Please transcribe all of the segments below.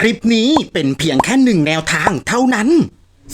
คลิปนี้เป็นเพียงแค่หนึ่งแนวทางเท่านั้น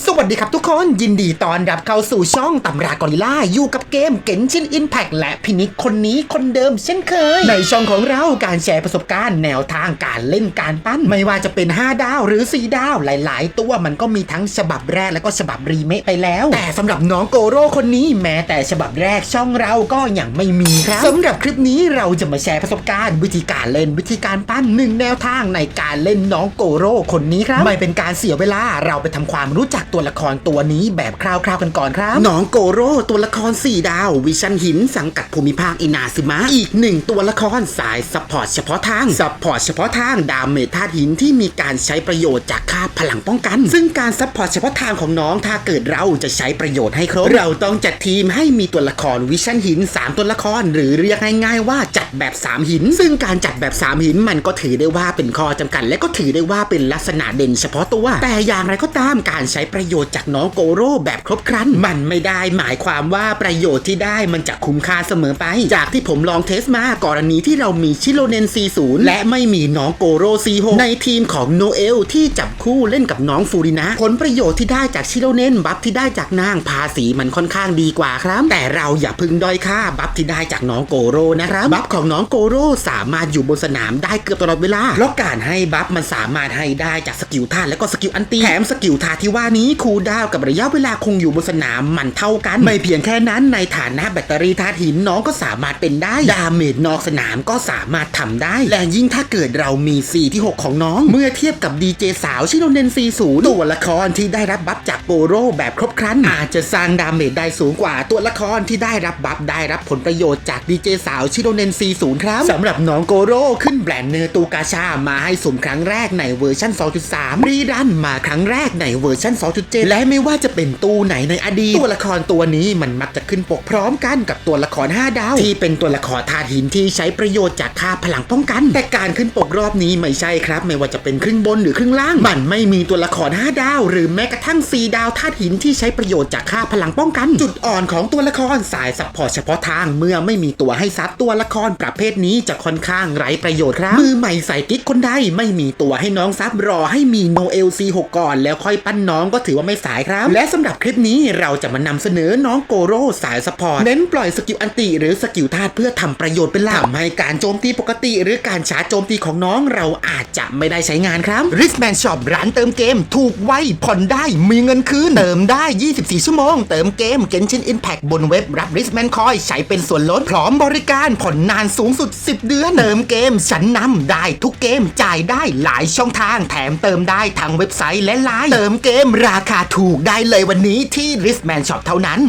สวัสดีครับทุกคนยินดีต้อนรับเข้าสู่ช่องตำรากอริล่าอยู่กับเกมเก๋นชินอินแพกและพินิจคนนี้คนเดิมเช่นเคย ในช่องของเราการแชร์ประสบการณ์แนวทางการเล่นการปั้น ไม่ว่าจะเป็น 5 ดาวหรือ 4 ดาวหลาย ๆ ตัวมันก็มีทั้งฉบับแรกและก็ฉบับรีเมคไปแล้ว แต่สำหรับน้องโกโร่คนนี้แม้แต่ฉบับแรกช่องเราก็ยังไม่มีครับสำหรับคลิปนี้เราจะมาแชร์ประสบการณ์ วิธีการเล่นวิธีการปั้นหนึ่งแนวทางในการเล่นน้องโกโร่คนนี้ครับไม่เป็นการเสียเวลาเราไปทำความรู้จักตัวละครตัวนี้แบบคร่าวๆกันก่อนครับน้องโกโร่ตัวละคร 4 ดาว วิชันหินสังกัดภูมิภาคอินาซึมะอีกหนึ่งตัวละครสายซัพพอร์ตเฉพาะทางซัพพอร์ตเฉพาะทางดาเมจธาตุหินที่มีการใช้ประโยชน์จากค่าพลังป้องกัน ซึ่งการซัพพอร์ตเฉพาะทางของน้องถ้าเกิดเราจะใช้ประโยชน์ให้ครบเราต้องจัดทีมให้มีตัวละครวิชันหิน 3 ตัวละคร หรือเรียกง่ายๆว่าจัดแบบ 3 หิน ซึ่งการจัดแบบ 3 หินมันก็ถือได้ว่าเป็นข้อจำกัดและก็ถือได้ว่าเป็นลักษณะเด่นเฉพาะตัว แต่อย่างไรก็ตามการใช้ประโยชน์จากน้องโกโร่แบบครบครัน มันไม่ได้หมายความว่าประโยชน์ที่ได้มันจะคุ้มค่าเสมอไป จากที่ผมลองเทสมากรณีที่เรามีชิโรเนน40และไม่มีน้องโกโร่46ในทีมของโนเอลที่จับคู่เล่นกับน้องฟูรินะ ผลประโยชน์ที่ได้จากชิโรเนนบัฟที่ได้จากนางภาษีมันค่อนข้างดีกว่าครับ แต่เราอย่าพึงด้อยค่าบัฟที่ได้จากน้องโกโร่นะครับบัฟของน้องโกโร่สามารถอยู่บนสนามได้เกือบตลอดเวลาเพราะการให้บัฟมันสามารถให้ได้จากสกิลท่าและก็สกิลอันตีแถมสกิลท่าที่ว่านี้คูลดาวน์กับระยะเวลาคงอยู่บนสนามมันเท่ากัน ไม่เพียงแค่นั้นในฐานะแบตเตอรี่ธาตุหินน้องก็สามารถเป็นได้ดาเมจนอกสนามก็สามารถทำได้ และยิ่งถ้าเกิดเรามี 4 ที่ 6 ของน้อง เมื่อเทียบกับดีเจสาวชิโนเนน40ตัวละครที่ได้รับบัฟจากโกโร่แบบครบครันอาจจะสร้างดาเมจได้สูงกว่าตัวละครที่ได้รับบัฟได้รับผลประโยชน์จากดีเจสาวชิโนเนน40ครับสำหรับน้องโกโร่ขึ้นแบรนด์เนอร์ตูกาชามาให้สุ่มครั้งแรกในเวอร์ชัน2.3รีดันมาครั้งแรกในเวอร์ชัน2.7 และไม่ว่าจะเป็นตู้ไหนในอดีต ตัวละครตัวนี้มันมักจะขึ้นปกพร้อมกันกับตัวละคร 5 ดาว ที่เป็นตัวละครธาตุหินที่ใช้ประโยชน์จากค่าพลังป้องกัน แต่การขึ้นปกรอบนี้ไม่ใช่ครับ ไม่ว่าจะเป็นครึ่งบนหรือครึ่งล่าง มันไม่มีตัวละคร 5 ดาว หรือแม้กระทั่ง 4 ดาวธาตุหินที่ใช้ประโยชน์จากค่าพลังป้องกัน จุดอ่อนของตัวละครสายซัพพอร์ตเฉพาะทางเมื่อไม่มีตัวให้ซับตัวละครประเภทนี้จะค่อนข้างไร้ประโยชน์ครับมือใหม่ใส่กิ๊กคนใดไม่มีตัวให้น้องซับรอให้มีโนเอลซีหก่อนแล้วค่อยปั้นน้องก็ถือว่าไม่สายครับ และสำหรับคลิปนี้เราจะมานำเสนอน้องโกโร่สายสปอร์ตเน้นปล่อยสกิลอันติหรือสกิลธาตุเพื่อทำประโยชน์เป็นหลักทำให้การโจมตีปกติ หรือการชาร์จโจมตีของน้องเราอาจจะไม่ได้ใช้งานครับ r i s m a n Shop ร้านเติมเกม ถูกไวผ่อนได้มีเงินคืน เติมได้ 24 ชั่วโมง เติมเกม Genshin Impact บนเว็บรับ r i s m a n Coin ใช้เป็นส่วนลดพร้อมบริการผ่อนนานสูงสุด 10 เดือนเติมเกมชั้นนำได้ทุกเกมจ่ายได้หลายช่องทาง แถมเติมได้ทางเว็บไซต์และไลน์เติมเกมราคาถูกได้เลยวันนี้ที่ r i s m a n Shop เท่านั้น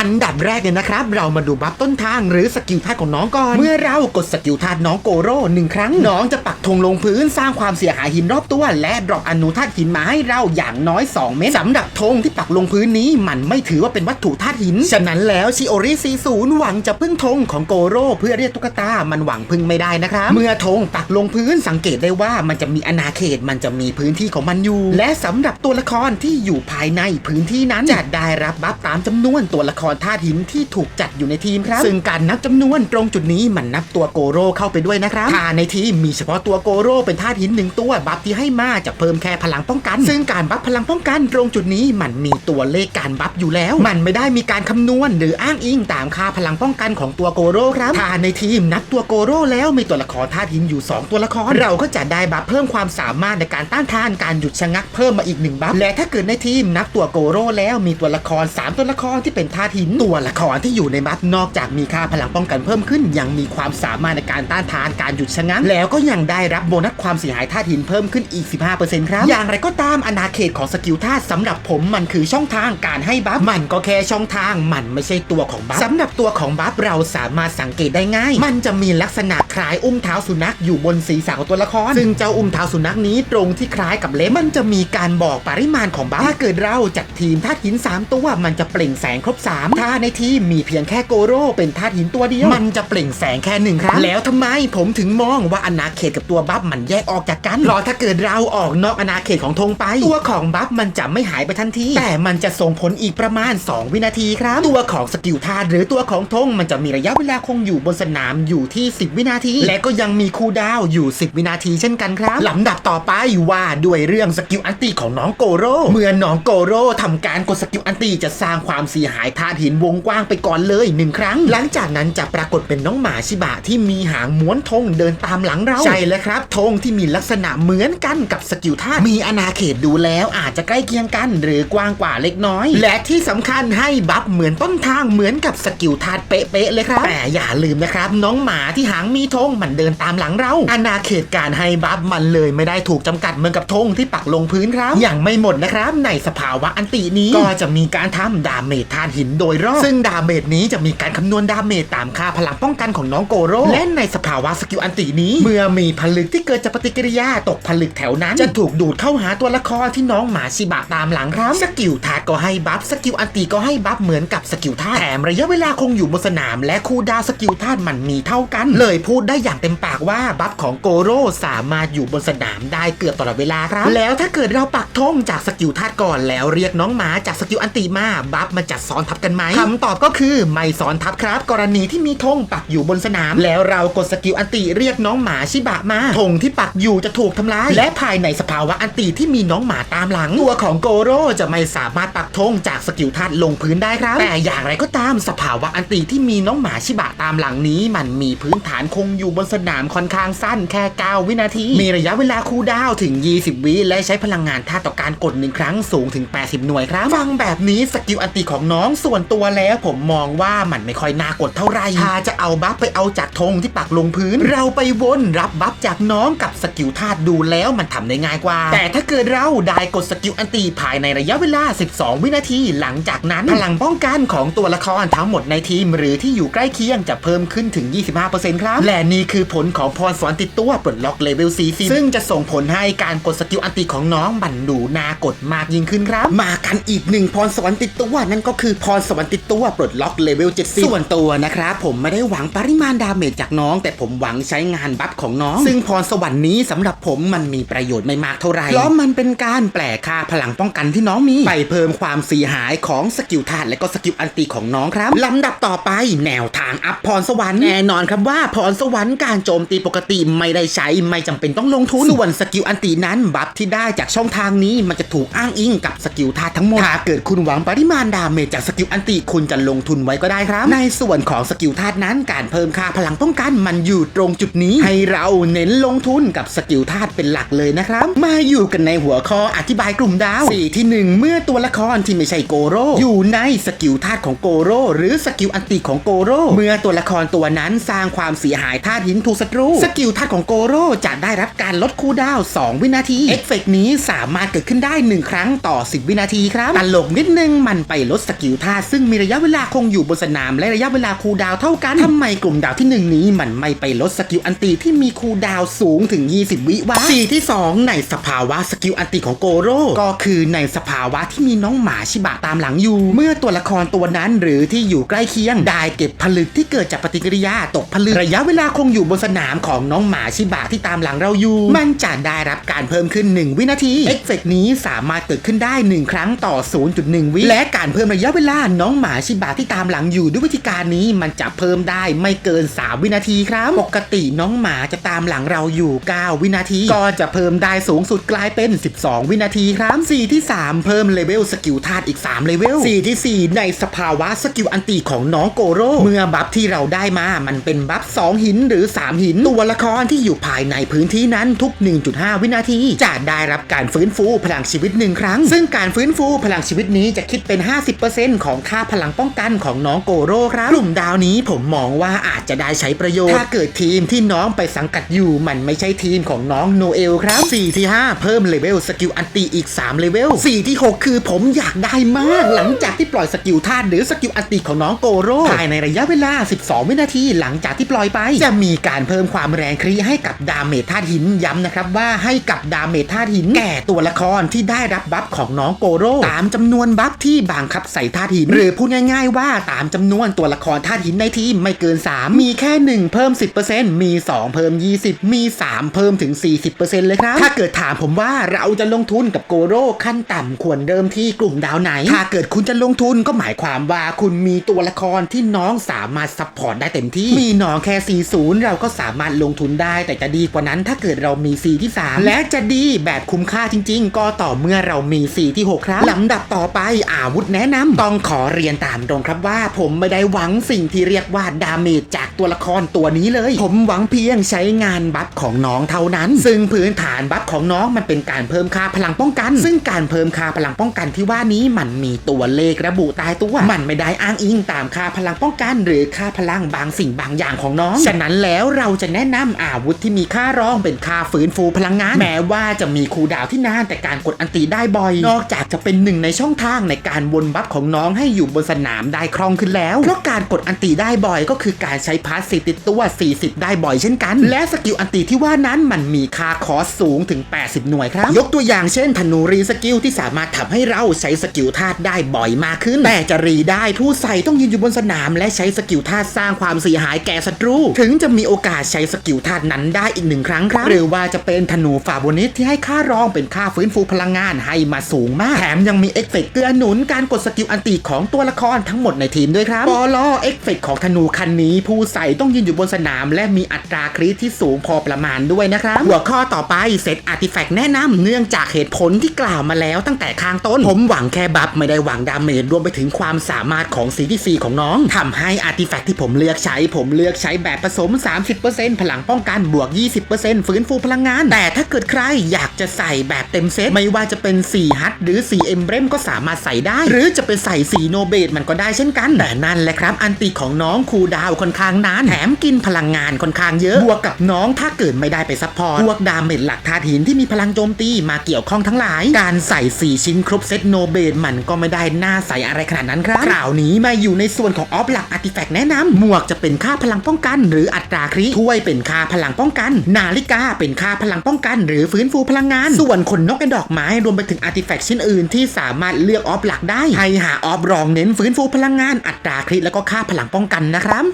อันดับแรกเนี่ยนะครับ เรามาดูบัฟต้นทางหรือสกิลธาตุของน้องก่อน เมื่อเรากดสกิลธาตุน้องโกโร่หนึ่งครั้ง น้องจะปักธงลงพื้นสร้างความเสียหายหินรอบตัว และดรอปอนุธาตุหินมาให้เราอย่างน้อย 2 เม็ดสำหรับธงที่ปักลงพื้นนี้มันไม่ถือว่าเป็นวัตถุธาตุหิน ฉะนั้นแล้วชิโอริซีศูนย์หวังจะพึ่งธงของโกโร่เพื่อเรียกตุ๊กตา มันหวังพึ่งไม่ได้นะครับ เมื่อธงปักลงพื้นสังเกตได้ว่ามันจะมีอาณาเขตมันจะมีพื้นที่ของมันอยู่ และสำหรับตัวละครที่อยู่ภายในพื้นที่นั้นจะได้รับบัฟตามจำนวนตัวละครธาตุหินที่ถูกจัดอยู่ในทีมครับ ซึ่งการนับจำนวนตรงจุดนี้มันนับตัวโกโร่เข้าไปด้วยนะครับถ้าในทีมมีเฉพาะตัวโกโร่เป็นธาตุหินหนึ่งตัวบัฟที่ให้มาจะเพิ่มแค่พลังป้องกัน ซึ่งการบัฟพลังป้องกันตรงจุดนี้มันมีตัวเลขการบัฟอยู่แล้ว มันไม่ได้มีการคำนวณ หรืออ้างอิงตามค่าพลังป้องกันของตัวโกโร่ครับถ้าในทีมนับตัวโกโร่แล้วมีตัวละครธาตุหินอยู่ 2 ตัวละคร เราก็จะได้บัฟเพิ่มความสามารถในการต้านทานการหยุดชะงักเพิ่มมาอีกหนึ่งบัฟและถ้าเกิดในทีมนับตัวโกโร่แล้วมีตัวละคร 3 ตัวละครที่เป็นธาตุหินตัวละครที่อยู่ในบัฟนอกจากมีค่าพลังป้องกันเพิ่มขึ้น ยังมีความสามารถในการต้านทานการหยุดชะงักแล้วก็ยังได้รับโบนัสความเสียหายธาตุหินเพิ่มขึ้นอีก 15%ครับ อย่างไรก็ตามอาณาเขตของสกิลธาตุสำหรับผมมันคือช่องทางการให้บัฟมันก็แค่ช่องทางมันไม่ใช่ตัวของบัฟสำหรับตัวของบัฟเราสามารถสังเกตได้ง่าย มันจะมีลักษณะคล้ายอุ้มเท้าสุนัขอยู่บนศีรษะของตัวละคร ซึ่งเจ้าอุ้มเท้าสุนัขนี้ตรงที่คล้ายกับเล็บมันจะมีการบอกปริมาณของบัฟถ้าเกิดเราจัดทีมธาตุหินสามตัวมันจะเปล่งแสงครบ3ถ้าในทีมมีเพียงแค่โกโร่เป็นธาตุหินตัวเดียว มันจะเปล่งแสงแค่หนึ่งครั้ง แล้วทำไมผมถึงมองว่าอาณาเขตกับตัวบัฟมันแยกออกจากกันเพราะถ้าเกิดเราออกนอกอาณาเขตของธงไป ตัวของบัฟมันจะไม่หายไปทันที แต่มันจะส่งผลอีกประมาณ 2 วินาทีครับ ตัวของสกิลธาตุหรือตัวของธงมันจะมีระยะเวลาคงอยู่บนสนามอยู่ที่ 10 วินาที และก็ยังมีคูลดาวน์อยู่ 10 วินาทีเช่นกันครับลำดับต่อไปว่าด้วยเรื่องสกิลอันติของน้องโกโร่เมื่อน้องโกโร่ทำการกดสกิลอันติจะสร้างความเสียหายธาตุหินวงกว้างไปก่อนเลยหนึ่งครั้ง หลังจากนั้นจะปรากฏเป็นน้องหมาชิบะที่มีหางม้วนธงเดินตามหลังเรา ใช่แล้วครับธงที่มีลักษณะเหมือนกันกับสกิลธามีอาณาเขตดูแล้วอาจจะใกล้เคียงกัน หรือกว้างกว่าเล็กน้อย และที่สำคัญให้บัฟเหมือนต้นทางเหมือนกับสกิลธาตุเป๊ะๆเลยครับ แต่อย่าลืมนะครับ น้องหมาที่หางมีธงมันเดินตามหลังเราอาณาเขตการให้บัฟมันเลยไม่ได้ถูกจำกัดเหมือนกับธงที่ปักลงพื้นครับอย่างไม่หมดนะครับ ในสภาวะอันตินี้ก็จะมีการทำดาเมจธาตุหินโดยรอบ ซึ่งดาเมจนี้จะมีการคำนวณดาเมจตามค่าพลังป้องกันของน้องโกโร่และในสภาวะสกิลอันตินี้ เมื่อมีผลึกที่เกิดจากปฏิกิริยาตกผลึกแถวนั้น จะถูกดูดเข้าหาตัวละครที่น้องหมาชิบะตามหลังครับสกิลธาตุก็ให้บัฟสกิลอันติก็ให้บัฟเหมือนกับสกิลธาตุแถมระยะเวลาคงอยู่บนสนาม และคูลดาวน์สกิลธาตุมันมีเท่ากัน เลยพูดได้อย่างเต็มปากว่าบัฟของโกโร่สามารถอยู่บนสนามได้เกือบตลอดเวลาครับ แล้วถ้าเกิดเราปักธงจากสกิลธาตุก่อนแล้วเรียกน้องหมาจากสกิลอันติมาบัฟมันจะซ้อนทับกันไหมคำตอบก็คือไม่ซ้อนทับครับ กรณีที่มีธงปักอยู่บนสนาม แล้วเรากดสกิลอันติเรียกน้องหมาชิบะมาธงที่ปักอยู่จะถูกทำลาย และภายในสภาวะอันติที่มีน้องหมาตามหลัง ตัวของโกโร่จะไม่สามารถปักธงจากสกิลธาตุลงพื้นได้ครับ แต่อย่างไรก็ตามสภาวะอันติที่มีน้องหมาชิบะตามหลังนี้ มันมีพื้นฐานคงอยู่บนสนามค่อนข้างสั้นแค่ 9 วินาที มีระยะเวลาคูดาวถึง 20 วิและใช้พลังงานท่าต่อการกดหนึ่งครั้งสูงถึง 80 หน่วยครับ ฟังแบบนี้สกิลอันติของน้องส่วนตัวแล้วผมมองว่ามันไม่ค่อยน่ากดเท่าไหร่ถ้าจะเอาบัฟไปเอาจากธงที่ปักลงพื้น เราไปวนรับบัฟจากน้องกับสกิลธาตุดูแล้วมันทำได้ง่ายกว่า แต่ถ้าเกิดเราได้กดสกิลอันติภายในระยะเวลา 12 วินาที หลังจากนั้นพลังป้องกันของตัวละครทั้งหมดในทีม หรือที่อยู่ใกล้เคียงจะเพิ่มขึ้นถึง 25%ครับ และนี่คือผลของพรสวรรค์ติดตัวปลดล็อกเลเวล40ซึ่งจะส่งผลให้การกดสกิลอันติของน้องบันดูน่ากดมากยิ่งขึ้นครับ มากันอีกหนึ่งพรสวรรค์ติดตัวนั่นก็คือพรสวรรค์ติดตัวปลดล็อกเลเวล70ส่วนตัวนะครับผมไม่ได้หวังปริมาณดาเมจจากน้อง แต่ผมหวังใช้งานบัฟของน้อง ซึ่งพรสวรรค์นี้สำหรับผมมันมีประโยชน์ไม่มากเท่าไหร่เพราะมันเป็นการแปลค่าพลังป้องกันที่น้องมีไปเพิ่มความเสียหายของสกิลธาตุและก็สกิลอันติของน้องครับลำดับต่อไปแนวทางอัพพรสวรรค์แน่นอนครับว่าพรสวรรค์การโจมตีปกติไม่ได้ใช้ไม่จำเป็นต้องลงทุนส่วนสกิลอันตินั้นบัฟที่ได้จากช่องทางนี้มันจะถูกอ้างอิงกับสกิลธาตุทั้งหมดถ้าเกิดคุณหวังปริมาณดาเมจจากสกิลอันนติคุณจะลงทุนไว้ก็ได้ครับ ในส่วนของสกิลธาตุนั้นการเพิ่มค่าพลังป้องกันมันอยู่ตรงจุดนี้ ให้เราเน้นลงทุนกับสกิลธาตุเป็นหลักเลยนะครับ มาอยู่กันในหัวข้ออธิบายกลุ่มดาวสี่ที่หนึ่งเมื่อตัวละครที่ไม่ใช่โกโรอยู่ในสกิลธาตุของโกโรหรือสกิลอันติของโกโรเมื่อตัวละครตัวนั้นสร้างความเสียหายธาตุหินถูกศัตรู สกิลธาตุของโกโรจะได้รับการลดคูดาว 2 วินาทีเอฟเฟกต์นี้สามารถเกิดขึ้นได้ 1 ครั้งต่อ 10 วินาทีครับตลกนิดนึงมันไปลดสกิลธาตุซึ่งมีระยะเวลาคงอยู่บนสนาม และระยะเวลาคูดาวเท่ากันทำไมกลุ่มดาวที่ 1 นี้มันไม่ไปลดสกิลอันติที่มีคูดาวสูงถึง 20 วิวะสีที่ 2 ในสภาวะสกิลอันติของโกโร่ก็คือในสภาวะที่มีน้องหมาชิบะตามหลังอยู่ เมื่อตัวละครตัวนั้นหรือที่อยู่ใกล้เคียง ได้เก็บผลึกที่เกิดจากปฏิกิริยาตกผลึกระยะเวลาคงอยู่บนสนามของน้องหมาชิบะที่ตามหลังเราอยู่ มันจะได้รับการเพิ่มขึ้น 1 วินาทีเอฟเฟกต์นี้สามารถเกิดขึ้นได้ 1 ครั้งต่อ 0.1 วิและการเพิ่มระยะเวลาน้องหมาชิบะที่ตามหลังอยู่ด้วยวิธีการนี้มันจะเพิ่มได้ไม่เกิน 3 วินาทีครับ ปกติน้องหมาจะตามหลังเราอยู่ 9 วินาที ก็จะเพิ่มได้สูงสุดกลายเป็น 12 วินาทีครับสีที่ 3 เพิ่มเลเวลสกิลธาตุอีก3เลเวลสีที่ 4 ในสภาวะสกิลอันติของน้องโกโร่เมื่อบัฟที่เราได้มามันเป็นบัฟ2หินหรือ 3 หิน ตัวละครที่อยู่ภายในพื้นที่นั้นทุก 1.5 วินาที จะได้รับการฟื้นฟูพลังชีวิตหนึ่งครั้ง ซึ่งการฟื้นฟูพลังชีวิตนี้จะคิดเป็น 50%ของค่าพลังป้องกันของน้องโกโร่ครับกลุ่มดาวนี้ผมมองว่าอาจจะได้ใช้ประโยชน์ ถ้าเกิดทีมที่น้องไปสังกัดอยู่มันไม่ใช่ทีมของน้องโนเอลครับ 4 ที่ 5 เพิ่มเลเวลสกิลอันติอีก 3 เลเวล 4 ที่ 6 คือผมอยากได้มาก หลังจากที่ปล่อยสกิลธาตุหรือสกิลอันติของน้องโกโร่ภายในระยะเวลา 12 วินาทีหลังจากที่ปล่อยไป จะมีการเพิ่มความแรงครีให้กับดาเมจธาตุหินย้ำนะครับว่าให้กับดาเมจธาตุหินแก่ตัวละครที่ได้รับบัฟของน้องโกโร่ตามจำนวนบัฟที่บังคับใส่ธาตุหินนหรือพูดง่ายๆว่าตามจำนวนตัวละครธาตุหินในทีมไม่เกิน 3 มีแค่ 1 เพิ่ม 10%มี 2 เพิ่ม 20 มี 3 เพิ่มถึง 40%เลยครับ ถ้าเกิดถามผมว่าเราจะลงทุนกับโกโร่ขั้นต่ำควรเริ่มที่กลุ่มดาวไหน ถ้าเกิดคุณจะลงทุนก็หมายความว่าคุณมีตัวละครที่น้องสามารถซัพพอร์ตได้เต็มที่ มีน้องแค่ 40 เราก็สามารถลงทุนได้ แต่จะดีกว่านั้นถ้าเกิดเรามี4ที่ 3 และจะดีแบบคุ้มค่าจริง ๆ ก็ต่อเมื่อเรามี4ที่ 6 ครับลำดับต่อไปอาวุธแนะนำต้องขออเรียนตามตรงครับว่าผมไม่ได้หวังสิ่งที่เรียกว่าดาเมจจากตัวละครตัวนี้เลย ผมหวังเพียงใช้งานบัฟของน้องเท่านั้น ซึ่งพื้นฐานบัฟของน้องมันเป็นการเพิ่มค่าพลังป้องกัน ซึ่งการเพิ่มค่าพลังป้องกันที่ว่านี้มันมีตัวเลขระบุตายตัว มันไม่ได้อ้างอิงตามค่าพลังป้องกัน หรือค่าพลังบางสิ่งบางอย่างของน้อง ฉะนั้นแล้วเราจะแนะนำอาวุธที่มีค่ารองเป็นค่าฟื้นฟูพลังงาน แม้ว่าจะมีคูดาวที่นานแต่การกดอันตีได้บ่อย นอกจากจะเป็นหนึ่งในช่องทางในการวนบัฟของน้องให้อยู่บนสนามได้คล่องขึ้นแล้ว เพราะการกดอันตีได้บ่อยก็คือการใช้พาสซีติดตัว 40 ได้บ่อยเช่นกัน และสกิลอันตีที่ว่านั้นมันมีค่าคอสสูงถึง 80 หน่วยครับ ยกตัวอย่างเช่นธนูรีสกิลที่สามารถทำให้เราใช้สกิลธาตุได้บ่อยมากขึ้น แต่จะรีได้ผู้ใส่ต้องยืนอยู่บนสนาม และใช้สกิลธาตุสร้างความเสียหายแก่ศัตรู ถึงจะมีโอกาสใช้สกิลธาตุนั้นได้อีกหนึ่งครั้งครับ หรือว่าจะเป็นธนูฟาโบนิสที่ให้ค่ารองเป็นค่าฟื้นฟูพลังงานให้มาสูงมาก แถมยังมีเอฟเฟกต์เกื้อหนุนการกดสกิลอันติของตัวละครทั้งหมดในทีมด้วยครับปอลอเอฟเฟกต์ของธนูคันนี้ ผู้ใส่ต้องยืนอยู่บนสนาม และมีอัตราคริสที่สูงพอประมาณด้วยนะครับ หัวข้อต่อไปเซตอาร์ติแฟกต์แนะนำเนื่องจากเหตุผลที่กล่าวมาแล้วตั้งแต่ข้างต้น ผมหวังแค่บัฟไม่ได้หวังดาเมจรวมไปถึงความสามารถของ CTC ของน้องทำให้อาร์ติแฟกต์ที่ผมเลือกใช้ ผมเลือกใช้แบบผสม 30%พลังป้องกันบวก 20%ฟื้นฟูพลังงาน แต่ถ้าเกิดใครอยากจะใส่แบบเต็มเซตไม่ว่าจะเป็น4ฮัทหรือ4เอมเบรมก็สามารถใส่ได้ หรือจะไปใส่4โนเบตมันก็ได้เช่นกัน แต่นั่นแหละครับ อันติของน้องคูดาวค่อนข้างนานแถมกินพลังงานค่อนข้างเยอะบวกกับน้องถ้าเกิดไม่ได้ไปซัพพอร์ตพวกดาเมจหลักธาตุหินที่มีพลังโจมตีมาเกี่ยวข้องทั้งหลาย การใส่4ชิ้นครบเซตโนเบตมันก็ไม่ได้น่าใส่อะไรขนาดนั้นครับคราวนี้มาอยู่ในส่วนของออฟหลักอาร์ติแฟกต์แนะนำหมวกจะเป็นค่าพลังป้องกัน หรืออัตราคริถ้วยเป็นค่าพลังป้องกัน นาฬิกาเป็นค่าพลังป้องกัน หรือฟื้นฟูพลังงาน ส่วนขนนกและดอกไม้รวมไปถึงอาร์ติแฟกต์ชิ้นอื่นที่สามารถเลือกออฟหลักได้ให้หาออฟรองเน้นฟื้นฟูพลังงานอัตราคริแล้วก็ค่าพลังป้องกันนะครับ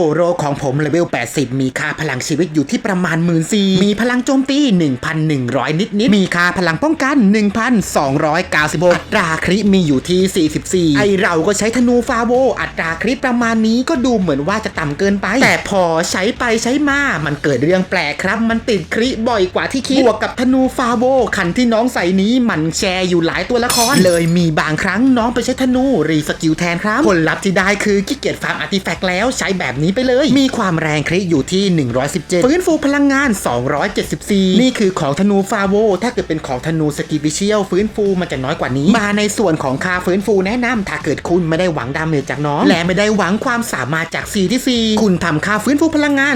โกโรของผมเลเวล 80 มีค่าพลังชีวิตอยู่ที่ประมาณ1 4ื่นมีพลังโจมตี 1,100 นิดนิดมีค่าพลังป้องกัน 1,296อัตราคริมีอยู่ที่ 44 ไอเราก็ใช้ธนูฟาโว อัตราคริประมาณนี้ก็ดูเหมือนว่าจะต่ำเกินไป แต่พอใช้ไปใช้มา มันเกิดเรื่องแปลกครับ มันติดคริบ่อยกว่าที่คิดบวกกับธนูฟาโวคันที่น้องใส่นี้มันแชร์อยู่หลายตัวละครเลยมีบางครั้งน้องไปใช้ธนูรีสกิลแทนครับผลลัพธ์ที่ได้คือขี้เกียจฟาร์มอาร์ติแฟกต์แล้วใช้แบบนี้ไปเลย มีความแรงคริอยู่ที่ 117 ฟื้นฟูพลังงาน 274 นี่คือของธนูฟาโว ถ้าเกิดเป็นของธนูสกิฟิเชียลฟื้นฟูมันจะน้อยกว่านี้ มาในส่วนของค่าฟื้นฟูแนะนำถ้าเกิดคุณไม่ได้หวังดาเมจจากน้อง และไม่ได้หวังความสามารถจาก C ที่ C คุณทำค่าฟื้นฟูพลังงาน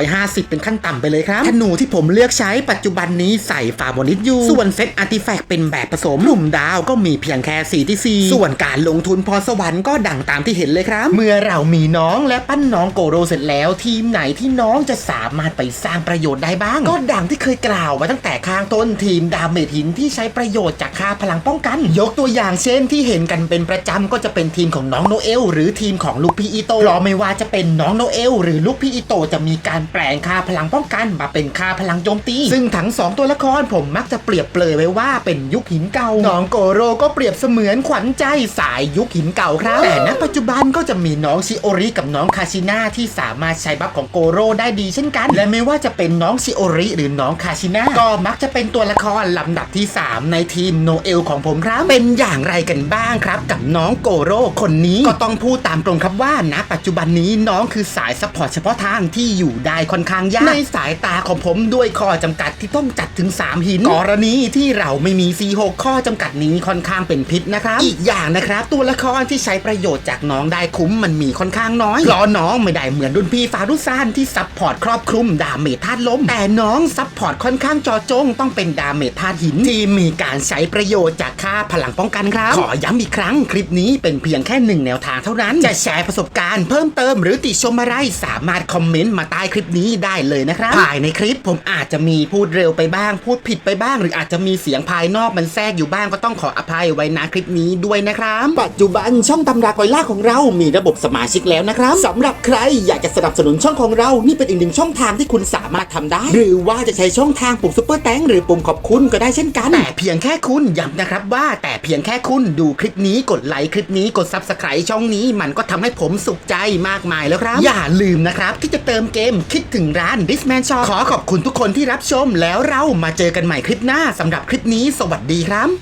250 เป็นขั้นต่ำไปเลยครับ ธนูที่ผมเลือกใช้ปัจจุบันนี้ใส่ฟาโบนิตอยู่ ส่วนเซตอาร์ติแฟกต์เป็นแบบผสมหลุมดาวก็มีเพียงแค่ C ที่ C ส่วนการลงทุนพรสวรรค์ก็ดังตามที่เห็นเลยครับ เมื่อเรามีน้องและปั้นน้องโกโรเสร็จแล้ว ทีมไหนที่น้องจะสามารถไปสร้างประโยชน์ได้บ้าง ก็ดังที่เคยกล่าวไว้ตั้งแต่ข้างต้นทีมดาเมจหินที่ใช้ประโยชน์จากค่าพลังป้องกัน ยกตัวอย่างเช่นที่เห็นกันเป็นประจำก็จะเป็นทีมของน้องโนเอลหรือทีมของลูกพี่อีโตเพราะไม่ว่าจะเป็นน้องโนเอลหรือลูกพี่อีโตจะมีการแปลงค่าพลังป้องกันมาเป็นค่าพลังโจมตี ซึ่งทั้งสองตัวละครผมมักจะเปรียบเปรยไว้ว่าเป็นยุคหินเก่าน้องโกโรก็เปรียบเสมือนขวัญใจสายยุคหินเก่าครับแต่ณปัจจุบันก็จะมีน้องชิโอริกับน้องคาชิน่าที่สามารถใช้บัฟของโกโรได้ดีเช่นกัน และไม่ว่าจะเป็นน้องชิโอริ หรือน้องคาชิน่าก็มักจะเป็นตัวละครลำดับที่ 3 ในทีมโนเอลของผมครับ เป็นอย่างไรกันบ้างครับ กับน้องโกโรคนนี้ก็ต้องพูดตามตรงครับว่าณปัจจุบันนี้น้องคือสายซัพพอร์ตเฉพาะทางที่อยู่ได้ค่อนข้างยากในสายตาของผมด้วยข้อจำกัดที่ต้องจัดถึง 3 หินกรณีที่เราไม่มี C6 ข้อจำกัดนี้ค่อนข้างเป็นพิษนะครับอีกอย่างนะครับ ตัวละครที่ใช้ประโยชน์จากน้องได้คุ้มมันมีค่อนข้างน้อยเพราะน้องไม่ได้เหมือนรุ่นพี่ฟารุซานที่ซับพอร์ตครอบคลุมดาเมจธาตุลม แต่น้องซับพอร์ตค่อนข้างเจอจงต้องเป็นดาเมจธาตุหินที่มีการใช้ประโยชน์จากค่าพลังป้องกันครับ ขอย้ำอีกครั้งคลิปนี้เป็นเพียงแค่หนึ่งแนวทางเท่านั้น จะแชร์ประสบการณ์เพิ่มเติมหรือติชมอะไรสามารถคอมเมนต์มาใต้คลิปนี้ได้เลยนะครับภายในคลิปผมอาจจะมีพูดเร็วไปบ้าง พูดผิดไปบ้าง หรืออาจจะมีเสียงภายนอกมันแทรกอยู่บ้างก็ต้องขออภัยไว้นะคลิปนี้ด้วยนะครับ ปัจจุบันช่องตำรากอยล่าของเรามีระบบสมาชิกแล้วนะครับสำหรับใครอยากจะสนับสนุนช่องของเรา นี่เป็นอีกหนึ่งช่องทางที่คุณสามารถทำได้ หรือว่าจะใช้ช่องทางปุ่มซุปเปอร์แตงหรือปุ่มขอบคุณก็ได้เช่นกัน แต่เพียงแค่คุณย้ำนะครับว่าแต่เพียงแค่คุณดูคลิปนี้กดไลค์คลิปนี้กดซับสไครต์ช่องนี้มันก็ทำให้ผมสุขใจมากมายแล้วครับ อย่าลืมนะครับที่จะเติมเกมคิดถึงร้าน Disman Shop ขอขอบคุณทุกคนที่รับชมแล้วเรามาเจอกันใหม่คลิปหน้าสำหรับคลิปนี้ สวัสดีครับ